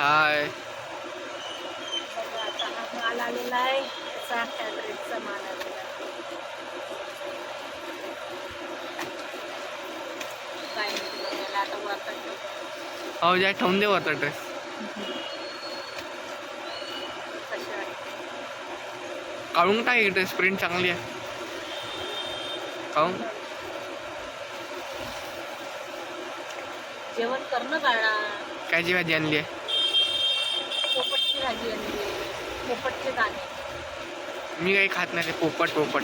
हाय माल आलेला आहे त्याचा फॅब्रिकचा माल आलेला काय नाही आता. हो ज्या ठेवून दे होता ड्रेस वाटते काढून काय ड्रेस प्रिंट चांगली आहे. काढून. जेवण कर ना बाळा कायची भाजी आणली आहे? पोपटची भाजी आणली पोपटचे दाणे. मी काही खात नाही ते पोपट पोपट.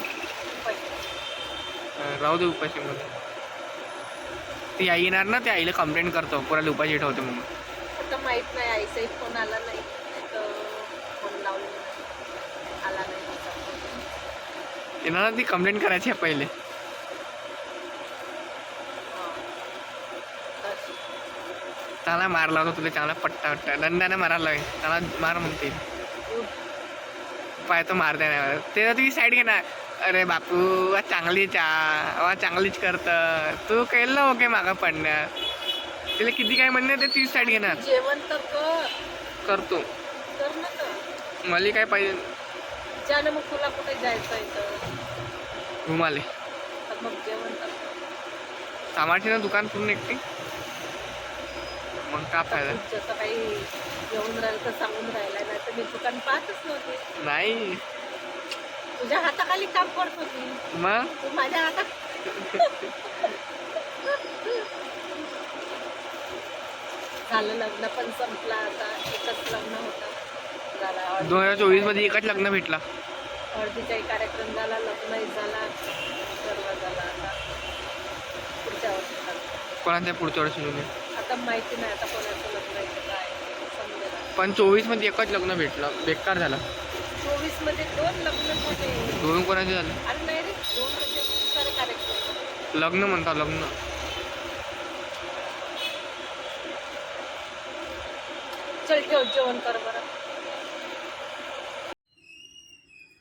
अं, राहू दे उपाशी मध्ये ती आई येणार ना ते आईला कंप्लेंट करतो. पुरा उपाशी ठेवते म्हणून. आता माहीत नाही आईचाही फोन आला नाही. तर फोन लावला आला नाही. ना ती कंप्लेंट करायची आहे पहिले हा. तर चांगला मारला होता तुला चांगला पट्टा पट्टा दंडाने मारायला लागेल. चांगला मार म्हणते. पाय तो मार नाही ते तुझी साईड घे ना अरे बापू वा चांगलीच आ वा चांगलीच करत. तू केलं ओके मागं पडण्यात तिला किती काय म्हणणे ते तुझी साईड घेणार. जेवण तर कर. करतो. मला काय पाहिजे? जा ना मग तुला कुठे जायचं घुमाले मग जेवण ना दुकान पूर्ण एकटी. मग का फायदा काही जेवण राहिलं तर सांगून राहिला नाही तर मी दुकान पाहतच नव्हते. नाही. तुझ्या हाताखाली काम करत होती. मग? तू माझ्या हातात झालं लग्न पण संपला आता. एकच लग्न होता. झाला हळदी- दोन हजार चोवीसमध्ये एकच लग्न भेटला. हळदीचाही कार्यक्रम झाला लग्नही झाला सर्व झाला आता. पुढच्या वर्षी. कोणाच्या पुढच्या वर्षी जुने आता माहिती नाही आता कोणाचं लग्न आहे काय समजेल. पण चोवीसमध्ये एकच लग्न भेटलं बेकार झालं. चोवीसमध्ये दोन लग्न झाले दोन कोणाचे झाले? अरे नाही रे दोन म्हणजे खूप सारे कार्यक्रम. लग्न म्हणता लग्न. चल ठेव जेवण कर बरं.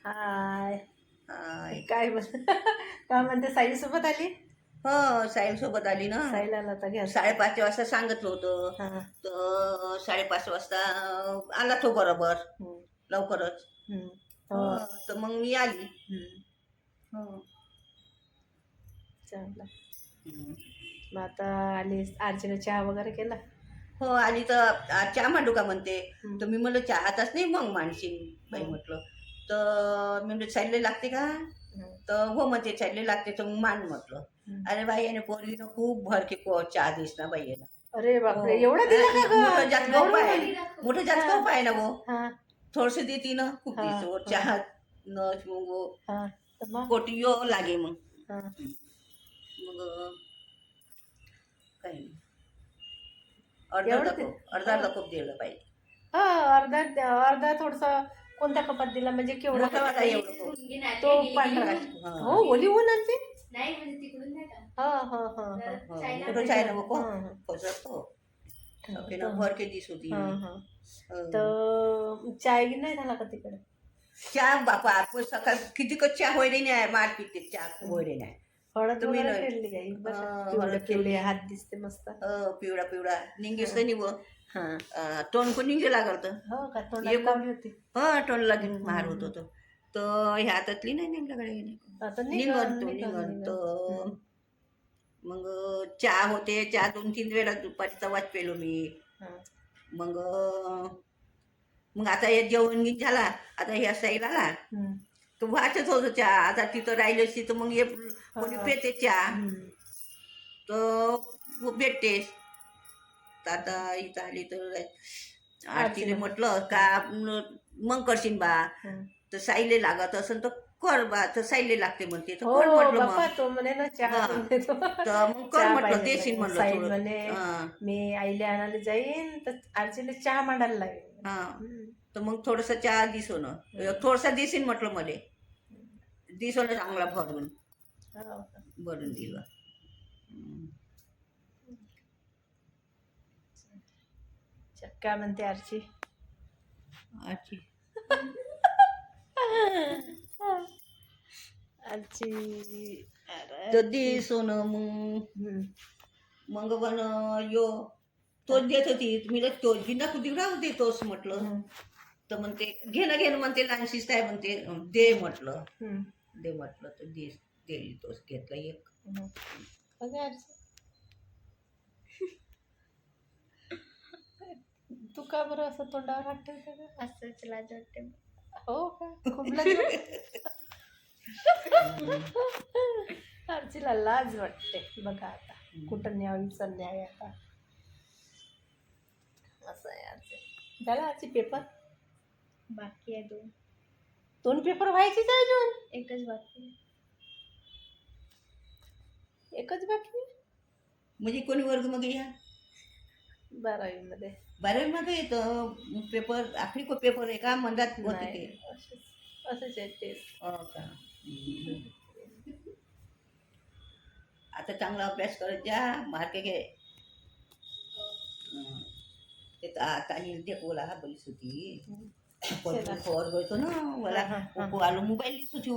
हाय. हाय. काय म्हण काय म्हणते साई सोबत आली? हो साईल सोबत आली ना. साईला आला होता घ्या. साडेपाच वाजता सांगितलं होतं. हा. तर साडेपाच वाजता आला तो बरोबर. हम्म, लवकरच. हम्म. हो तर मग मी आली. हम्म, हो. चांगलं. हम्म. मग आता आली आजीने चहा वगैरे केला? हो आली तर आ, चहा मांडू का म्हणते? हम्म. तर मी म्हणलं चहाचाच नाही मग मानशील बाई हम्म. म्हटलं. तर मी म्हणलं चालले लागते का? हम्म, तर हो म्हणते चालले लागते तर मग मान म्हटलं. अरे बाई याने पोरगीनं खूप भरके को चहा दिस ना बाई यानं अरे बापरे हो. एवढा दिला का ग? मोठं जात गप्प बरोबर. आहे. मोठं जात हा. गप्प आहे ना हा. थोडस देती ना खूप हा, हा. चहा न मग हा तर मग? कोटी यो लागे मग. हा. मग काही नाही. अर्धा एवढं अर्धा ते- कप अर्धा अर्धा कप दिलं पाहिजे हा अर्धा अर्धा थोडसा कोणत्या कपात दिला? म्हणजे केवढा मोठा वाला एवढं कप. तो पांढरा. हो ओली ऊन आणते? नाही म्हणजे तिकडून नाही का हा हा हा हा हा, चायना चाय ना बघ हा, हा. फसतो हा. सफेनं भर के दिस होती हा, हा. हं. तर चाय नाही झाला का तिकडे चहा बापा आपण सकाळ किती कच चहा होय नाही मार पिते चहा होय नाही हळद तुम्ही वगैरे नाही. काही. हा, हळद. हात दिसते मस्त अं, पिवळा पिवळा निंगेस निव हा तोंड पण निघे लागल तर हो का. लावली होती हा तोंड लागेल मार होत होतं तर ह्या हातातली नाही निघल्याकडे तो निघन. तर मग चहा होते चहा दोन तीन वेळा दुपारीचा वाच पेलो मी. मग मग आता हे जेवण गीत झाला आता ह्या साईड आला. तर वाचत होतं चहा आता तिथं राहिलं असती तर मग हे कोणी. पेते चहा. तर भेटतेस तर आता इथं आली तर आरतीने. म्हटलं का मग करशील बा. तर साईले लागत असेल तर कर बा तर साईले लागते म्हणते तर हो कर म्हटलं मग तो म्हणे ना चहा हा. करून देतो. तर मग कर चहा म्हटलं पाहिजे देशील म्हणे. म्हणलं साई थोडं म्हणे हा, मी आईला आणायला जाईन तर आजीला चहा मांडायला लागेल हा. हम्म. तर मग थोडस चहा हम्म. थोडसा देशील म्हटलं मले दिसवणं चांगला भरून हो. भरून दिलं हम्म. काय म्हणते आरची आजी अरे. तर दिसवणं मग. मग पण यो तोच देत होती मी लय तो जिंदा कुठे राहू दे तोच म्हटलं तर म्हणते घे ना घे ना म्हणते लहानशीच आहे म्हणते दे म्हटलं. दे म्हटलं तर दे दिली तोच घेतला एक. तू का बरं असं तोंडावर हात ठेवते? असंच लाज वाटते हो का? खूप लाज वाटते. आरचीला लाज वाटते. बघा आता कुठं न्यावी न्याय आता. असं आहे झाला आरची पेपर बाकी आहे दोन. दोन पेपर व्हायचेच आहे अजून? एकच बाकी आहे. एकच बाकी आहे? म्हणजे कोणी वर्ग मग या? बारावीमध्ये बारावी मध्ये येतं पेपर आखरी को पेपर आहे का मंदात होते नाही ते असेच असेच आहे टेस्ट हो का हम्म. आता चांगला अभ्यास करत जा मार्क घे हं. ते तर आता निर्दे कोला बोलीस होती पण चला. खबर गयतो ना मला हा, हा, हा. आलो मोबाईल दिसत होती